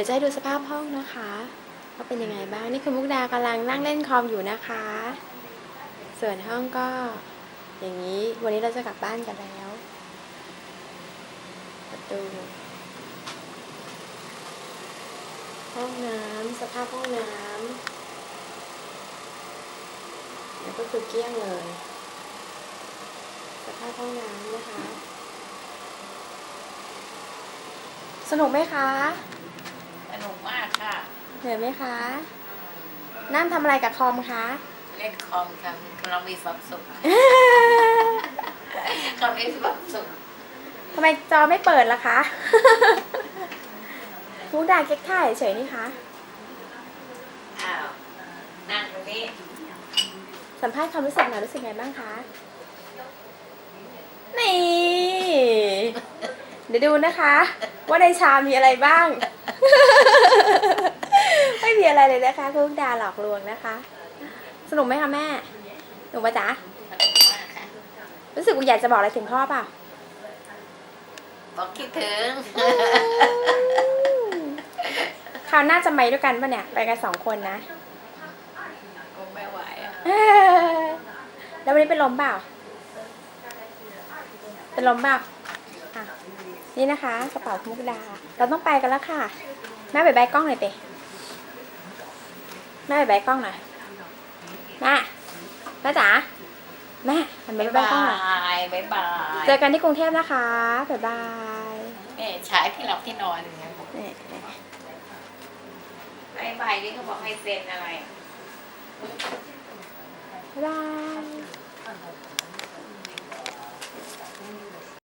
ดี๋ยวจะให้ดูสภาพห้องนะคะว่าเป็นยังไงบ้าง นี่คือมุกดากำลังนั่งเล่นคอมอยู่นะคะ ส่วนห้องก็ อย่างนี้วันนี้เราจะกลับบ้านกันแล้วประตูห้องน้ำสภาพห้องน้ำแล้วก็คือเกลี้ยงเลย สภาพห้องน้ำนะคะ สนุกไหมคะ ค่ะเหนื่อยไหมคะ นั่นทำอะไรกับคอมคะ เล่นคอมค่ะกำลังมีความสุขกำลังมีความสุขทำไมจอไม่เปิดล่ะคะมุกดาเก๊กท่าเฉยๆนี่คะ อ้าวนั่งตรงนี้ สัมภาษณ์ความรู้สึกหน่อยรู้สึกไงบ้างคะ นี่ เดี๋ยวดูนะคะ ว่าในชามมีอะไรบ้าง ไม่มีอะไรเลยนะคะคุณมุกดาหลอกลวงนะคะ สนุกไหมคะแม่หนูปะจ๊ะสนุกมากค่ะรู้สึกว่าอยากจะบอกอะไรถึงพ่อเปล่าบอกคิดถึงคราวหน้าจะไปด้วยกันปะเนี่ย ไปกันสองคนนะคงไม่ไหวอะแล้ววันนี้เป็นลมเปล่า เป็นลมเปล่าอะ นี่นะคะ กระเป๋ามุกดา เราต้องไปกันแล้วค่ะ แม่ไปใบายกล้องหน่อยเตแม่ไปใบายกล้องหน่อยแม่แม่จ๋าแม่หันไปบ๊ายใบายกล้องบาหน่อยยบ๊ายบายเจอกันที่กรุงเทพนะคะบ๊ายบายแม่ฉายที่หลับที่นอนอย่างเงี้ยบอกนี่บ๊ายบายนี่เขาบอกให้เซ็นอะไรบ๊ายบาย